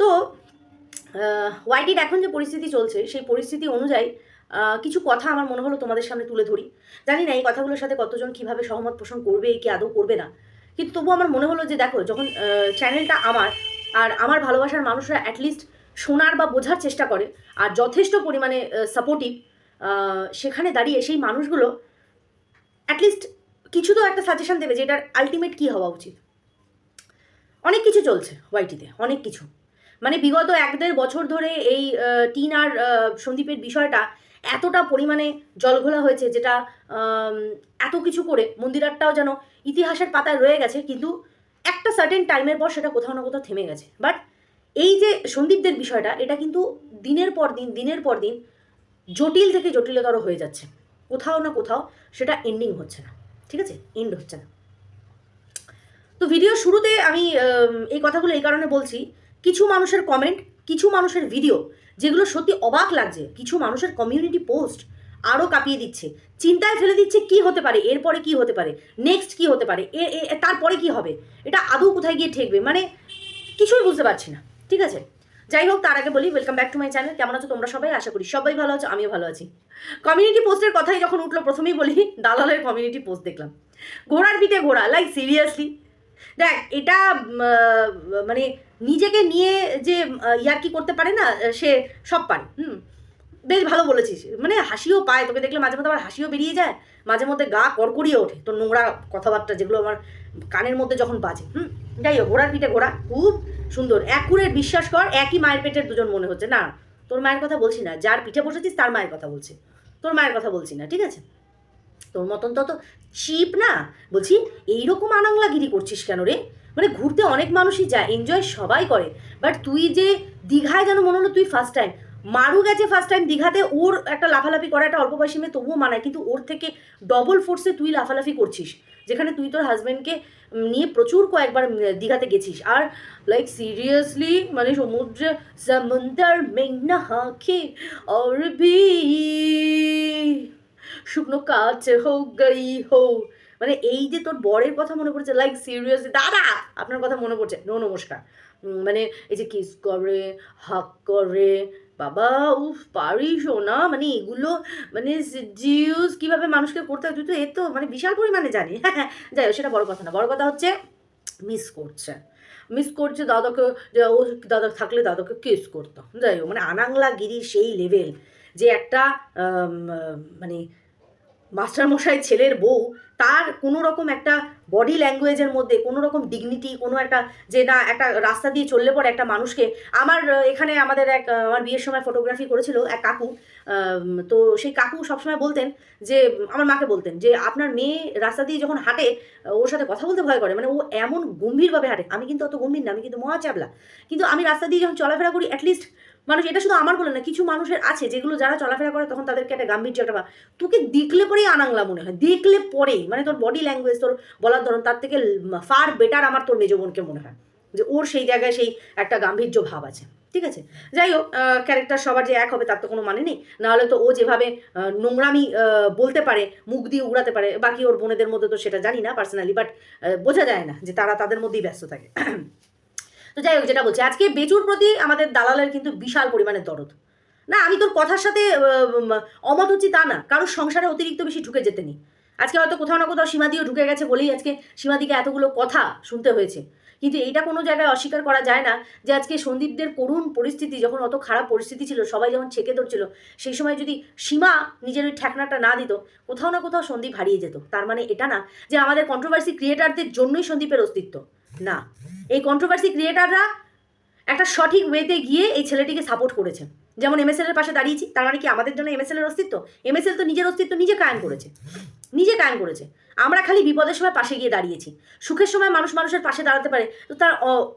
তো ওয়াইটির এখন যে পরিস্থিতি চলছে, সেই পরিস্থিতি অনুযায়ী কিছু কথা আমার মনে হলো তোমাদের সামনে তুলে ধরি। জানি না এই কথাগুলোর সাথে কতজন কীভাবে সহমত পোষণ করবে কি আদৌ করবে না। কিন্তু তবুও আমার মনে হলো যে দেখো, যখন চ্যানেলটা আমার আর আমার ভালোবাসার মানুষরা অ্যাটলিস্ট শোনার বা বোঝার চেষ্টা করে আর যথেষ্ট পরিমাণে সাপোর্টিভ সেখানে দাঁড়িয়ে সেই মানুষগুলো অ্যাটলিস্ট কিছু তো একটা সাজেশন দেবে যে এটার আলটিমেট কী হওয়া উচিত। অনেক কিছু চলছে ওয়াইটিতে অনেক কিছু। মানে বিগত এক দেড় বছর ধরে এই টিন আর সন্দীপের বিষয়টা এতটা পরিমাণে জলঘোলা হয়েছে যেটা এত কিছু করে মন্দিরারটাও যেন ইতিহাসের পাতায় রয়ে গেছে, কিন্তু একটা সার্টেন টাইমের পর সেটা কোথাও না কোথাও থেমে গেছে। বাট এই যে সন্দীপদের বিষয়টা, এটা কিন্তু দিনের পর দিন, দিনের পর দিন জটিল থেকে জটিলতর হয়ে যাচ্ছে। কোথাও না কোথাও সেটা এন্ডিং হচ্ছে না। ঠিক আছে? এন্ড হচ্ছে না। তো ভিডিও শুরুতে আমি, এই কথাগুলো এই কারণে বলছি কিছু মানুষের কমেন্ট কিছু মানুষের ভিডিও যেগুলো সত্যি অবাক লাগছে। কিছু মানুষের কমিউনিটি পোস্ট আরও কাঁপিয়ে দিচ্ছে। চিন্তায় ফেলে দিচ্ছে কি হতে পারে, এরপরে কি হতে পারে নেক্সট কি হতে পারে, এ তারপরে কি হবে? এটা আদৌ কোথায় গিয়ে ঠেকবে? মানে কিছুই বুঝতে পারছি না, ঠিক আছে? যাই হোক, তার আগে বলি welcome back to my channel কেমন আছো তোমরা সবাই? আশা করি সবাই ভালো আছো, আমিও ভালো আছি। কমিউনিটি পোস্টের কথাই যখন উঠল, প্রথমেই বলি, দালালের কমিউনিটি পোস্ট দেখলাম। ঘোড়ার পিঠে ঘোড়া লাইক সিরিয়াসলি দেখ, এটা মানে নিজেকে নিয়ে যে আহ, ইয়ার্কি করতে পারে না সে সব পারে। হুম। বেশ ভালো বলেছিস। মানে হাসিও পায়। তোকে দেখলে মাঝে মধ্যে আবার হাসিও বেরিয়ে যায়। মাঝে মধ্যে গা কড়কড়িয়ে ওঠে। তোর নোংরা কথাবার্তা যেগুলো আমার কানের মধ্যে যখন বাজে। হুম। যাই হোক ঘোড়ার পিঠে ঘোড়া। খুব সুন্দর। অ্যাকুরেট বিশ্বাস কর একই মায়ের পেটের দুজন মনে হচ্ছে। না তোর মায়ের কথা বলছি না। যার পিঠে বসেছিস তার মায়ের কথা বলছি। তোর মায়ের কথা বলছি না ঠিক আছে? তোর মতন তো তো চিপ না? বলছি এইরকম আনাংলাগিরি করছিস কেন রে? মানে ঘুরতে অনেক মানুষই যায় এনজয় সবাই করে বাট তুই যে দীঘায় যেন মনে হলো তুই ফার্স্ট টাইম মারু গেছে ফার্স্ট টাইম দীঘাতে ওর একটা লাফালাফি করা একটা অল্প বয়সী মেয়ে তবুও মানায় কিন্তু ওর থেকে ডবল ফোর্সে তুই লাফালাফি করছিস যেখানে তুই তোর হাজব্যান্ডকে নিয়ে প্রচুর কয়েকবার উম, দীঘাতে গেছিস আর লাইক সিরিয়াসলি মানে সমুদ্রে সমুদ্র মেঘনা হাঁকে और भी শুকনো কাজ হো গই হো মানে এই যে তোর বরের কথা মনে পড়ছে লাইক সিরিয়াসলি দাদা! আপনার কথা মনে পড়ছে। নো নমস্কার। মানে এই যে কিস করে হাক করে, বাবা, উফ পারিস না মানে এগুলো মানে জিউস কীভাবে মানুষকে করতে হয় তুই তো, এ তো মানে বিশাল পরিমাণে জানি। হ্যাঁ যাই সেটা বড় কথা না। বড় কথা হচ্ছে মিস করছে। মিস করছে দাদাকে ও দাদা থাকলে দাদাকে কিস করতো। যাই হোক মানে আনাংলা গিরি সেই লেভেল যে একটা মানে মাস্টারমশাই ছেলের বউ, তার কোনো রকম একটা বডি ল্যাঙ্গুয়েজের মধ্যে কোনো রকম ডিগনিটি কোনো একটা যে না, একটা রাস্তা দিয়ে চললে পরে একটা মানুষকে। আমার এখানে আমাদের এক আমার বিয়ের সময় ফটোগ্রাফি করেছিল এক কাকু তো সেই কাকু সবসময় বলতেন যে, আমার মাকে বলতেন যে, আপনার মেয়ে রাস্তা দিয়ে যখন হাঁটে, ওর সাথে কথা বলতে ভয় করে মানে ও এমন গম্ভীরভাবে হাঁটে। আমি কিন্তু অত গম্ভীর না, আমি কিন্তু মহা চাবলা। কিন্তু আমি রাস্তা দিয়ে যখন চলাফেরা করি অ্যাটলিস্ট মানুষ, এটা শুধু আমার বলে না, কিছু মানুষের আছে যেগুলো যারা চলাফেরা করে তখন তাদেরকে একটা গাম্ভীর্য, একটা তোকে দেখলে পরেই আনাংলা মনে হয়, দেখলে পরেই মানে তোর বডি ল্যাঙ্গুয়েজ তোর বলার ধরন, তার থেকে ফার বেটার আমার তোর মেজ বোনকে মনে হয়, যে ওর সেই জায়গায় সেই একটা গাম্ভীর্য ভাব আছে, ঠিক আছে? যাই হোক ক্যারেক্টার সবার যে এক হবে তার তো কোনো মানে নেই, নাহলে তো ও যেভাবে নোংরামি বলতে পারে, মুখ দিয়ে উড়াতে পারে, বাকি ওর বোনেদের মধ্যে তো সেটা জানি না পার্সোনালি বাট বোঝা যায় না যে তারা তাদের মধ্যেই ব্যস্ত থাকে। তো যাই হোক, যেটা বলছি, আজকে বেচুর প্রতি আমাদের দালালের কিন্তু বিশাল পরিমাণে দরদ। না, আমি তোর কথার সাথে অমত হচ্ছি তা না। কারোর সংসারে অতিরিক্ত বেশি ঢুকে যেতে নেই। আজকে হয়তো কোথাও না কোথাও সীমাদিও ঢুকে গেছে বলেই আজকে সীমাদিকে এতগুলো কথা শুনতে হয়েছে। কিন্তু এইটা কোনো জায়গায় অস্বীকার করা যায় না যে আজকে সন্দীপদের করুণ পরিস্থিতি, যখন অত খারাপ পরিস্থিতি ছিল, সবাই যখন ছেকে ধরছিল, সেই সময় যদি সীমা নিজের ওই ঠেকনাটা না দিত, কোথাও না কোথাও সন্দীপ হারিয়ে যেত। তার মানে এটা না যে আমাদের কন্ট্রোভার্সি ক্রিয়েটারদের জন্যই সন্দীপের অস্তিত্ব। না, এই কন্ট্রোভার্সি ক্রিয়েটাররা একটা সঠিক ওয়েতে গিয়ে এই ছেলেটিকে সাপোর্ট করেছে যেমন এমএসএল এর পাশে দাঁড়িয়েছি, তার মানে কি আমাদের জন্য এমএসএল এর অস্তিত্ব? এমএসএল তো নিজের অস্তিত্ব নিজে কায়েম করেছে। নিজে কায়েম করেছে। আমরা খালি বিপদের সময় পাশে গিয়ে দাঁড়িয়েছি। সুখের সময় মানুষ মানুষের পাশে দাঁড়াতে পারে, তো তার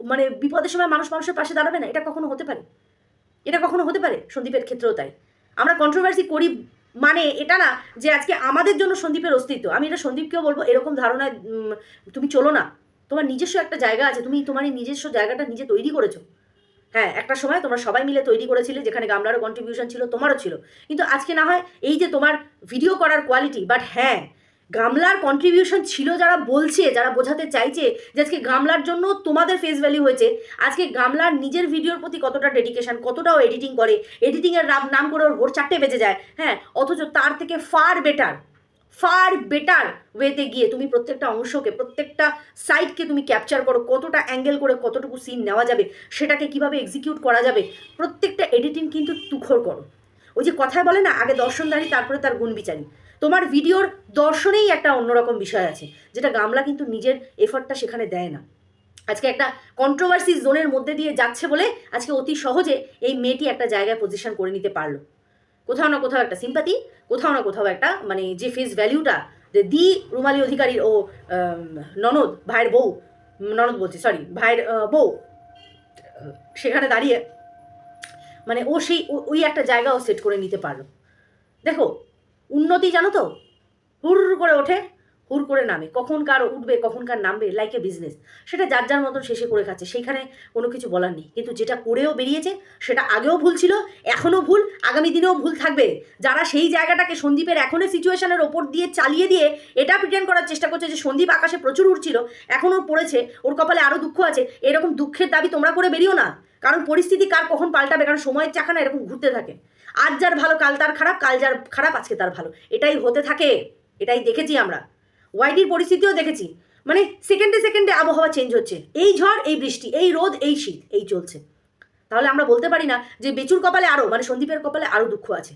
মানে বিপদের সময় মানুষ মানুষের পাশে দাঁড়াবে না? এটা কখনো হতে পারে? এটা কখনো হতে পারে? সন্দীপের ক্ষেত্রেও তাই। আমরা কন্ট্রোভার্সি করি মানে এটা না যে আজকে আমাদের জন্য সন্দীপের অস্তিত্ব। আমি এটা সন্দীপকেও বলব, এরকম ধারণায় তুমি চলো না। তোমার নিজস্ব একটা জায়গা আছে, তুমি তোমার এই নিজস্ব জায়গাটা নিজে তৈরি করেছ। হ্যাঁ একটা সময় তোমরা সবাই মিলে তৈরি করেছিলে, যেখানে গামলারও কন্ট্রিবিউশন ছিল, তোমারও ছিল। কিন্তু আজকে না হয় এই যে তোমার ভিডিও করার কোয়ালিটি বাট হ্যাঁ গামলার কন্ট্রিবিউশন ছিল যারা বলছে, যারা বোঝাতে চাইছে যে আজকে গামলার জন্য তোমাদের ফেস ভ্যালু হয়েছে। আজকে গামলার নিজের ভিডিওর প্রতি কতটা ডেডিকেশন কতটাও এডিটিং করে এডিটিংয়ের নাম করে ওর ভোর চারটে বেজে যায়। হ্যাঁ অথচ তার থেকে ফার বেটার ফার বেটার ওয়েতে গিয়ে তুমি প্রত্যেকটা অংশকে, প্রত্যেকটা সাইডকে তুমি ক্যাপচার করো, কতটা অ্যাঙ্গেল করে কতটুকু সিন নেওয়া যাবে, সেটাকে কীভাবে এক্সিকিউট করা যাবে, প্রত্যেকটা এডিটিং কিন্তু তুখর করো। ওই যে কথায় বলে না, আগে দর্শনদারি তারপরে তার গুণ বিচারি তোমার ভিডিওর দর্শনেই একটা অন্যরকম বিষয় আছে, যেটা গামলা কিন্তু নিজের এফর্টটা সেখানে দেয় না। আজকে একটা কন্ট্রোভার্সি জোনের মধ্যে দিয়ে যাচ্ছে বলে আজকে অতি সহজে এই মেয়েটি একটা জায়গায় পজিশন করে নিতে পারল। কোথাও না কোথাও একটা সিম্পাতি কোথাও না কোথাও একটা মানে যে ফেস ভ্যালিউটা যে দি রুমালি অধিকারীর ও ননদ, ভাইয়ের বউ, ননদ বলছি সরি ভাইয়ের বউ, সেখানে দাঁড়িয়ে মানে ও সেই ওই একটা জায়গাও সেট করে নিতে পারল। দেখো, উন্নতি জানো তো? হুর করে ওঠে হুর করে নামে। কখন কার উঠবে, কখন কার নামবে লাইক এ বিজনেস সেটা যার যার মতন শেষে করে খাচ্ছে। সেইখানে কোনো কিছু বলার নেই। কিন্তু যেটা করেও বেরিয়েছে, সেটা আগেও ভুল ছিল, এখনও ভুল, আগামী দিনেও ভুল থাকবে। যারা সেই জায়গাটাকে সন্দীপের এখনও সিচুয়েশনের ওপর দিয়ে চালিয়ে দিয়ে এটা প্রিটেন্ড করার চেষ্টা করছে যে সন্দীপ আকাশে প্রচুর উঠছিল এখনও পড়েছে, ওর কপালে আরও দুঃখ আছে, এরকম দুঃখের দাবি তোমরা করে বেরিও না। কারণ পরিস্থিতি কার কখন পাল্টাবে, কারণ সময়ের চাকানা এরকম ঘুরতে থাকে। আজ যার ভালো, কাল তার খারাপ, কাল যার খারাপ, আজকে তার ভালো। এটাই হতে থাকে। এটাই দেখেছি আমরা। ওয়াইডির পরিস্থিতিও দেখেছি। মানে সেকেন্ডে সেকেন্ডে আবহাওয়া চেঞ্জ হচ্ছে। এই ঝড়, এই বৃষ্টি, এই রোদ, এই শীত, এই চলছে। তাহলে আমরা বলতে পারি না যে বেচুর কপালে আরও মানে সন্দীপের কপালে আরও দুঃখ আছে।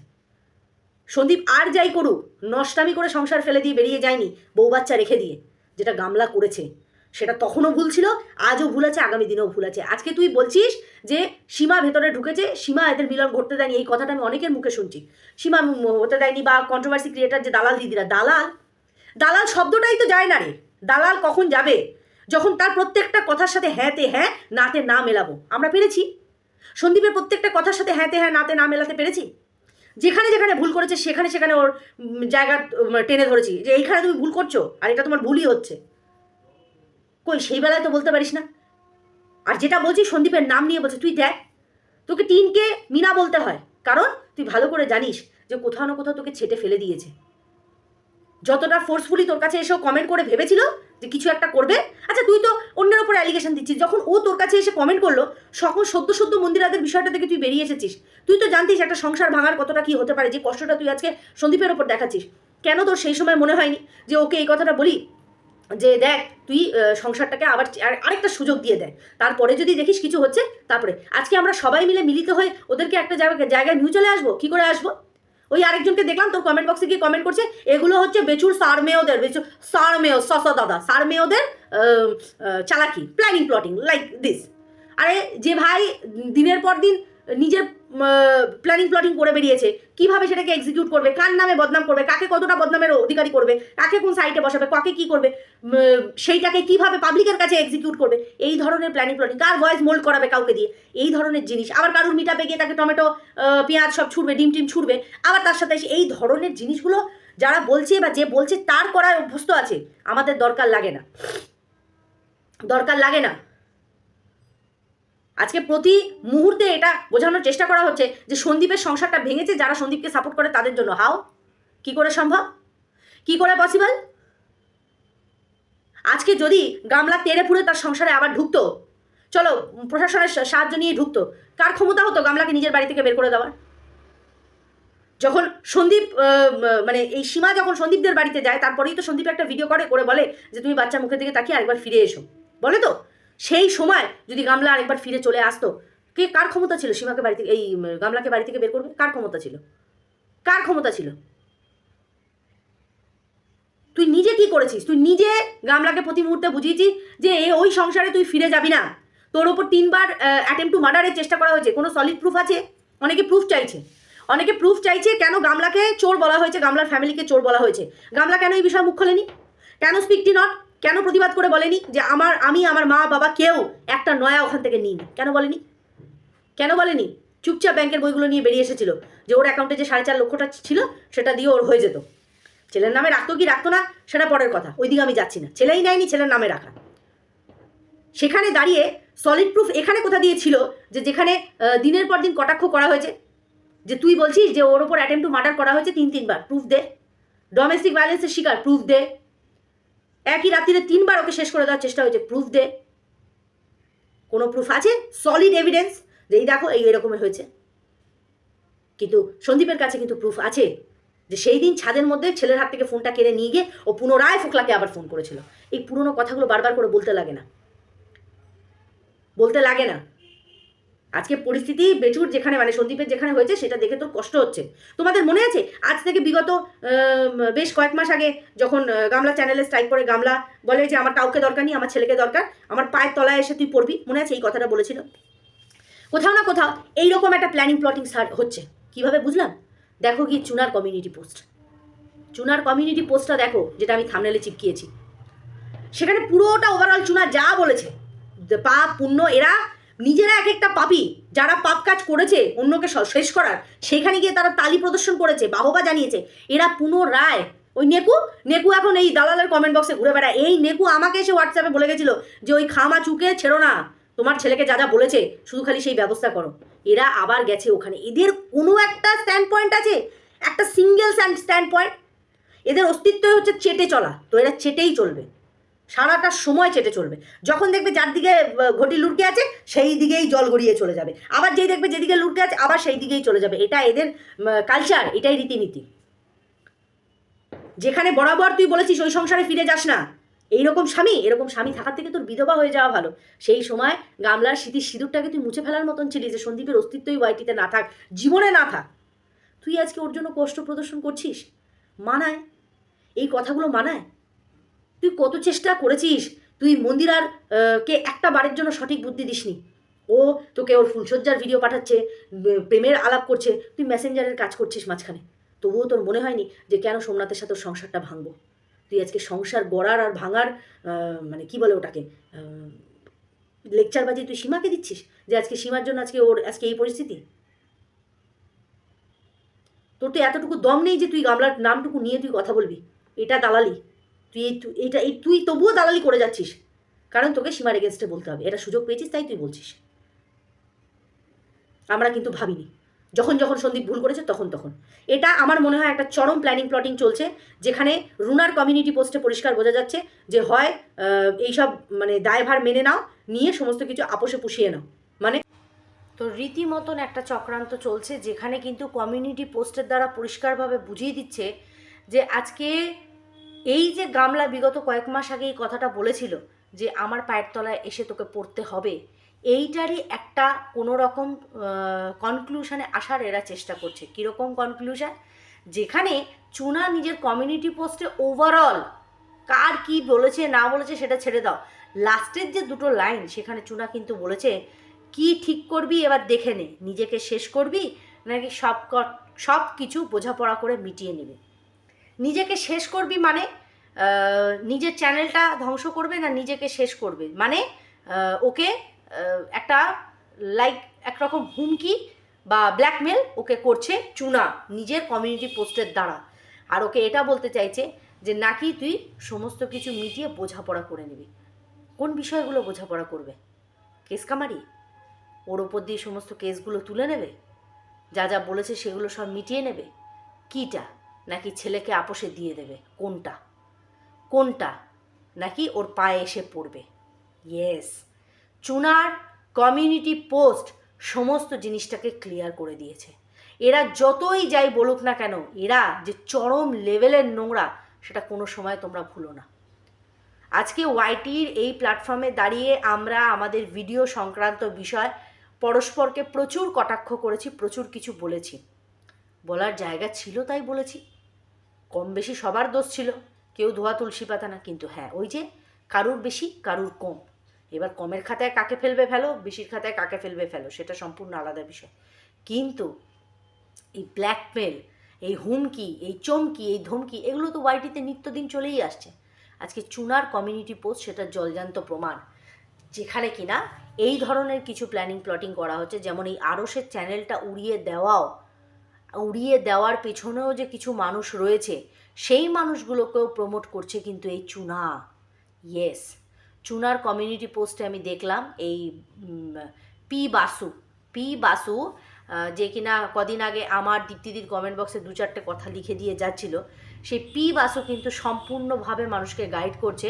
সন্দীপ আর যাই করুক, নষ্টামি করে সংসার ফেলে দিয়ে বেরিয়ে যায়নি বউ বাচ্চা রেখে দিয়ে, যেটা গামলা করেছে। সেটা তখনও ভুল ছিল, আজও ভুল আছে, আগামী দিনেও ভুল আছে। আজকে তুই বলছিস যে সীমা ভেতরে ঢুকেছে, সীমা এদের মিলন ঘটতে দেয়নি, এই কথাটা আমি অনেকের মুখে শুনছি। সীমা হতে দেয়নি বা কন্ট্রোভার্সি ক্রিয়েটার যে দালাল দিদিরা, দালাল দালাল শব্দটাই তো যায় না রে। দালাল কখন যাবে? যখন তার প্রত্যেকটা কথার সাথে হ্যাঁতে হ্যাঁ নাতে না মেলাবো। আমরা পেরেছি? সন্দীপের প্রত্যেকটা কথার সাথে হ্যাঁতে হ্যাঁ নাতে না মেলাতে পেরেছি? যেখানে যেখানে ভুল করেছে, সেখানে সেখানে ওর জায়গা টেনে ধরেছি। যে এইখানে তুমি ভুল করছ, আর এটা তোমার ভুলই হচ্ছে। কই, সেই বেলায় তো বলতে পারিস না? আর যেটা বলছি, সন্দীপের নাম নিয়ে বলছে। তুই দেখ, তোকে টিনকে মিনা বলতে হয়। কারণ তুই ভালো করে জানিস যে কোথাও না কোথাও তোকে ছেটে ফেলে দিয়েছে। যতটা ফোর্সফুলি তোর কাছে এসেও কমেন্ট করে ভেবেছিল যে কিছু একটা করবে আচ্ছা তুই তো অন্যের ওপর অ্যালিগেশন দিচ্ছিস, যখন ও তোর কাছে এসে কমেন্ট করল সকল সদ্য সদ্য মন্দিরাদের বিষয়টা থেকে তুই বেরিয়ে এসেছিস, তুই তো জানতিস একটা সংসার ভাঙার কতটা কি হতে পারে, যে কষ্টটা তুই আজকে সন্দীপের ওপর দেখাচ্ছিস, কেন তোর সেই সময় মনে হয়নি যে ওকে এই কথাটা বলি, যে দেখ তুই সংসারটাকে আবার আর- আরেকটা সুযোগ দিয়ে দেয়, তারপরে যদি দেখিস কিছু হচ্ছে, তারপরে, আজকে আমরা সবাই মিলে মিলিত হয়ে ওদেরকে একটা জায়গায় জায়গায় নিয়ে চলে আসব, কী করে আসব? ওই আরেকজনকে দেখলাম তোর কমেন্ট বক্সে গিয়ে কমেন্ট করছে এগুলো হচ্ছে বেচুর সার মেয়েদের বেচুর সার মেয় সস দাদা সার মেয়েদের আহ, আহ, চালাকি প্ল্যানিং প্লটিং লাইক দিস আরে যে ভাই দিনের পর দিন নিজের প্ল্যানিং প্লটিং করে বেরিয়েছে। কীভাবে সেটাকে এক্সিকিউট করবে, কার নামে বদনাম করবে, কাকে কতটা বদনামের অধিকারী করবে, কাকে কোন সাইটে বসাবে, কাকে কি করবে সেইটাকে কীভাবে পাবলিকের কাছে এক্সিকিউট করবে, এই ধরনের প্ল্যানিং প্লটিং কার ভয়েস মোল্ড করাবে কাউকে দিয়ে, এই ধরনের জিনিস। আবার কারুর মিটাপে গিয়ে তাকে টমেটো পেঁয়াজ সব ছুড়বে, ডিম টিম ছুড়বে, আবার তার সাথে এই ধরনের জিনিসগুলো যারা বলছে বা যে বলছে তার করার অভ্যস্ত আছে, আমাদের দরকার লাগে না। দরকার লাগে না। আজকে প্রতি মুহূর্তে এটা বোঝানোর চেষ্টা করা হচ্ছে যে সন্দীপের সংসারটা ভেঙেছে, যারা সন্দীপকে সাপোর্ট করে তাদের জন্য। হাও কি করে সম্ভব? কি করে পসিবল আজকে যদি গামলা তেড়ে ফুড়ে তার সংসারে আবার ঢুকতো, চলো প্রশাসনের সাহায্য নিয়ে ঢুকতো, কার ক্ষমতা হতো গামলাকে নিজের বাড়ি থেকে বের করে দেওয়ার? যখন সন্দীপ মানে এই সীমা যখন সন্দীপদের বাড়িতে যায়, তারপরেই তো সন্দীপ একটা ভিডিও করে করে বলে যে, তুমি বাচ্চা মুখের দিকে তাকিয়ে আরেকবার ফিরে এসো। বলে তো? সেই সময় যদি গামলা আরেকবার ফিরে চলে আসতো, কে কার ক্ষমতা ছিল? সীমাকে বাড়ি থেকে, এই গামলাকে বাড়ি থেকে বের করবে? কার ক্ষমতা ছিল? কার ক্ষমতা ছিল? তুই নিজে কি করেছিস? তুই নিজে গামলাকে প্রতি মুহূর্তে বুঝিয়েছিস যে এ ওই সংসারে তুই ফিরে যাবি না। তোর ওপর তিনবার অ্যাটেম্প টু মার্ডারের চেষ্টা করা হয়েছে। কোনো সলিড প্রুফ আছে? অনেকে প্রুফ চাইছে। অনেকে প্রুফ চাইছে কেন গামলাকে চোর বলা হয়েছে? গামলার ফ্যামিলিকে চোর বলা হয়েছে। গামলা কেন এই বিষয়ে মুখ খোলেনি? কেন স্পিকটি নট কেন প্রতিবাদ করে বলেনি যে আমার, আমি, আমার মা, বাবা কেউ একটা নয়া ওখান থেকে নিই কেন বলেনি? কেন বলেনি? চুপচাপ ব্যাংকের বইগুলো নিয়ে বেরিয়ে এসেছিল। যে ওর অ্যাকাউন্টে যে সাড়ে চার লক্ষটা ছিল, সেটা দিয়ে ওর হয়ে যেত। ছেলের নামে রাখতো কি রাখতো না, সেটা পরের কথা। ওইদিকে আমি যাচ্ছি না। ছেলেই নেয়নি, ছেলের নামে রাখা। সেখানে দাঁড়িয়ে সলিড প্রুফ এখানে কোথা দিয়ে ছিল যে যেখানে দিনের পর দিন কটাক্ষ করা হয়েছে? যে তুই বলছিস যে ওর ওপর অ্যাটেম্প টু মার্ডার করা হয়েছে তিন, তিনবার। প্রুফ দে। ডোমেস্টিক ভায়োলেন্সের শিকার প্রুফ দে। একই রাত্রিতে তিনবার ওকে শেষ করে দেওয়ার চেষ্টা হয়েছে প্রুফ দে। কোনো প্রুফ আছে? সলিড এভিডেন্স যে এই দেখো, এই এরকমের হয়েছে। কিন্তু সন্দীপের কাছে কিন্তু প্রুফ আছে যে সেই দিন ছাদের মধ্যে ছেলের হাত থেকে ফোনটা কেড়ে নিয়ে গিয়ে ও পুনরায় ফোকলাকে আবার ফোন করেছিল। এই পুরনো কথাগুলো বারবার করে বলতে লাগে না। বলতে লাগে না। আজকে পরিস্থিতি বেচুর যেখানে মানে সন্দীপের যেখানে হয়েছে, সেটা দেখে তোর কষ্ট হচ্ছে। তোমাদের মনে আছে? আজ থেকে বিগত বেশ কয়েক মাস আগে যখন গামলা চ্যানেলে স্ট্রাইক করে গামলা, বলে যে আমার কাউকে দরকার নেই, আমার ছেলেকে দরকার, আমার পায়ের তলায় এসে তুই পড়বি। মনে আছে এই কথাটা বলেছিল? কোথাও না কোথাও এইরকম একটা প্ল্যানিং প্লটিং হচ্ছে। কীভাবে বুঝলাম? দেখো কি Chunar community post Chunar community পোস্টটা দেখো, যেটা আমি থামনেলে চিপকিয়েছি। সেখানে পুরোটা ওভারঅল চুনা যা বলেছে। পাপ, পুণ্য, এরা নিজেরা এক একটা পাপি যারা পাপ কাজ করেছে অন্যকে শেষ করার, সেখানে গিয়ে তারা তালি প্রদর্শন করেছে, বাহবা জানিয়েছে, এরা পুনরায় ওই নেকু? নেকু এখন এই দালালের কমেন্ট বক্সে ঘুরে বেড়ায়। এই নেকু আমাকে এসে হোয়াটসঅ্যাপে বলে গেছিল যে ওই খামা চুকে ছেড়ো না, তোমার ছেলেকে যা যা বলেছে, শুধু খালি সেই ব্যবস্থা করো। এরা আবার গেছে ওখানে। এদের কোনো একটা স্ট্যান্ড পয়েন্ট আছে? একটা সিঙ্গেল স্ট্যান্ড পয়েন্ট এদের অস্তিত্বই হচ্ছে চেটে চলা। তো এরা চেটেই চলবে। সারাটা সময় চেটে চলবে। যখন দেখবে যার দিকে ঘটি লুটকে আছে, সেই দিকেই জল গড়িয়ে চলে যাবে। আবার যেই দেখবে যেদিকে লুটকে আছে, আবার সেই দিকেই চলে যাবে। এটা এদের কালচার এটাই রীতিনীতি। যেখানে বরাবর তুই বলেছিস, ওই সংসারে ফিরে যাস না। এইরকম স্বামী, এরকম স্বামী থাকার থেকে তোর বিধবা হয়ে যাওয়া ভালো। সেই সময় গামলার স্মৃতির সিঁদুরটাকে তুই মুছে ফেলার মতন ছিলি যে সন্দীপের অস্তিত্বই ওয়াইটিতে না থাক, জীবনে না থাক। তুই আজকে ওর জন্য কষ্ট প্রদর্শন করছিস? মানায়? এই কথাগুলো মানায়? তুই কত চেষ্টা করেছিস? তুই মন্দিরার আহ, কে একটা বারের জন্য সঠিক বুদ্ধি দিসনি। ও তোকে ওর ফুলসজ্জার ভিডিও পাঠাচ্ছে প্রেমের আলাপ করছে তুই মেসেঞ্জারের কাজ করছিস মাঝখানে। তবুও তোর মনে হয়নি যে কেন সোমনাথের সাথে সংসারটা ভাঙবো? তুই আজকে সংসার গড়ার আর ভাঙার মানে কি বলে ওটাকে লেকচারবাজি তুই সীমাকে দিচ্ছিস? যে আজকে সীমার জন্য আজকে ওর আজকে এই পরিস্থিতি? তোর তো এতটুকু দম নেই যে তুই গামলার নামটুকু নিয়ে তুই কথা বলবি। এটা দালালি। তুই এই এইটা এই তুই তবুও দালালি করে যাচ্ছিস। কারণ তোকে সীমার এগেনস্টে বলতে হবে। এটা সুযোগ পেয়েছিস, তাই তুই বলছিস। আমরা কিন্তু ভাবিনি। যখন যখন সন্দীপ ভুল করেছে, তখন তখন। এটা আমার মনে হয় একটা চরম প্ল্যানিং প্লটিং চলছে, যেখানে রুনার কমিউনিটি পোস্টে পরিষ্কার বোঝা যাচ্ছে যে হয় এইসব মানে দায়ভার মেনে নাও, নিয়ে সমস্ত কিছু আপোষে পুষিয়ে নাও। মানে তো রীতিমতন একটা চক্রান্ত চলছে, যেখানে কিন্তু কমিউনিটি পোস্টের দ্বারা পরিষ্কারভাবে বুঝিয়ে দিচ্ছে যে আজকে এই যে গামলা বিগত কয়েক মাস আগে এই কথাটা বলেছিল যে আমার পায়ের তলায় এসে তোকে পড়তে হবে, এইটারই একটা কোনো রকম কনক্লুশনে আসার এরা চেষ্টা করছে। কীরকম কনক্লুশন যেখানে চুনা নিজের কমিউনিটি পোস্টে ওভারঅল কার কি বলেছে, না বলেছে সেটা ছেড়ে দাও। লাস্টের যে দুটো লাইন সেখানে চুনা কিন্তু বলেছে, কি ঠিক করবি এবার দেখে নে, নিজেকে শেষ করবি, নাকি সব সব কিছু বোঝাপড়া করে মিটিয়ে নিবি? নিজেকে শেষ করবি মানে নিজের চ্যানেলটা ধ্বংস করবে না নিজেকে শেষ করবে? মানে ওকে একটা লাইক একরকম হুমকি বা ব্ল্যাকমেল ওকে করছে চুনা নিজের কমিউনিটি পোস্টের দ্বারা। আর ওকে এটা বলতে চাইছে যে, নাকি তুই সমস্ত কিছু মিটিয়ে বোঝাপড়া করে নিবি? কোন বিষয়গুলো বোঝাপড়া করবে? কেস কামারি? ওর ওপর দিয়ে সমস্ত কেসগুলো তুলে নেবে? যা যা বলেছে সেগুলো সব মিটিয়ে নেবে? কিটা নাকি ছেলেকে আপোষে দিয়ে দেবে? কোনটা? কোনটা? নাকি ওর পায়ে এসে পড়বে? ইয়েস। চুনার কমিউনিটি পোস্ট সমস্ত জিনিসটাকে ক্লিয়ার করে দিয়েছে। এরা যতই যাই বলুক না কেন, এরা যে চরম লেভেলের নোংরা, সেটা কোনো সময় তোমরা ভুলো না। আজকে ওয়াইটির এই প্ল্যাটফর্মে দাঁড়িয়ে আমরা আমাদের ভিডিও সংক্রান্ত বিষয় পরস্পরকে প্রচুর কটাক্ষ করেছি, প্রচুর কিছু বলেছি। বলার জায়গা ছিল তাই বলেছি। কম বেশি সবার দোষ ছিল। কেউ ধোয়া তুলসী পাতা না, কিন্তু হ্যাঁ ওই যে কারুর বেশি, কারুর কম। এবার কমের খাতায় কাকে ফেলবে ফেলো, বেশির খাতায় কাকে ফেলবে ফেলো, সেটা সম্পূর্ণ আলাদা বিষয়। কিন্তু এই ব্ল্যাকমেল এই হুমকি, এই চমকি, এই ধমকি, এগুলো তো ওয়াইটিতে নিত্যদিন চলেই আসছে। আজকে চুনার কমিউনিটি পোস্ট সেটা জলজান্ত প্রমাণ। যেখানে কিনা এই ধরনের কিছু প্ল্যানিং প্লটিং করা হচ্ছে, যেমন এই আরসের চ্যানেলটা উড়িয়ে দেওয়াও উড়িয়ে দেওয়ার পেছনেও যে কিছু মানুষ রয়েছে, সেই মানুষগুলোকেও প্রমোট করছে কিন্তু এই চুনা। ইয়েস চুনার কমিউনিটি পোস্টে আমি দেখলাম এই পি বাসু পি বাসু যে কিনা কদিন আগে আমার দীপ্তিদির কমেন্ট বক্সে দু চারটে কথা লিখে দিয়ে যাচ্ছিল, সেই পি বাসও কিন্তু সম্পূর্ণভাবে মানুষকে গাইড করছে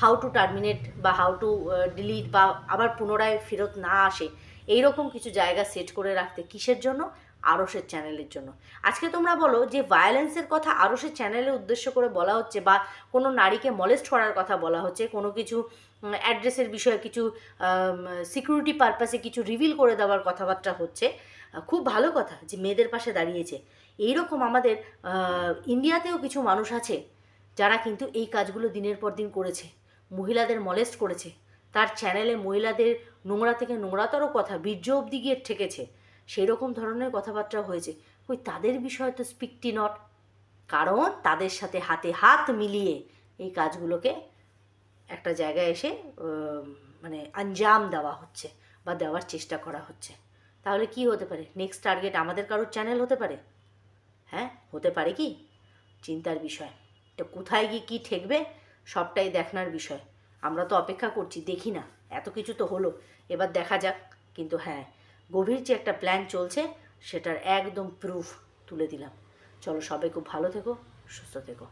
হাউ টু টার্মিনেট বা হাউ টু ডিলিট বা আবার পুনরায় ফেরত না আসে, এইরকম কিছু জায়গা সেট করে রাখতে কিসের জন্য? আরসের চ্যানেলের জন্য। আজকে তোমরা বলো যে ভায়োলেন্সের কথা আরসের চ্যানেলের উদ্দেশ্য করে বলা হচ্ছে বা কোনো নারীকে মলেস্ট করার কথা বলা হচ্ছে, কোনো কিছু অ্যাড্রেসের বিষয়ে কিছু সিকিউরিটি পারপাসে কিছু রিভিল করে দেওয়ার কথাবার্তা হচ্ছে। খুব ভালো কথা যে মেয়েদের পাশে দাঁড়িয়েছে। এইরকম আমাদের ইন্ডিয়াতেও কিছু মানুষ আছে যারা কিন্তু এই কাজগুলো দিনের পর দিন করেছে। মহিলাদের মলেস্ট করেছে। তার চ্যানেলে মহিলাদের নোংরা থেকে নোংরাতর কথা বীর্য অবধি গিয়ে ঠেকেছে। সেই রকম ধরনের কথাবার্তা হয়েছে। ওই তাদের বিষয়ে তো স্পিকটি নট কারণ তাদের সাথে হাতে হাত মিলিয়ে এই কাজগুলোকে একটা জায়গায় এসে মানে আঞ্জাম দেওয়া হচ্ছে বা দেওয়ার চেষ্টা করা হচ্ছে। তাহলে কি হতে পারে? নেক্সট টার্গেট আমাদের কারোর চ্যানেল হতে পারে? হ্যাঁ হতে পারে কি? চিন্তার বিষয়। এটা কোথায় গিয়ে কী ঠেকবে? সবটাই দেখার বিষয়। আমরা তো অপেক্ষা করছি, দেখি না। এত কিছু তো হলো। এবার দেখা যাক। কিন্তু হ্যাঁ গভীর যে একটা প্ল্যান চলছে, সেটার একদম প্রুফ তুলে দিলাম। চলো সবাই খুব ভালো থেকো, সুস্থ থেকো।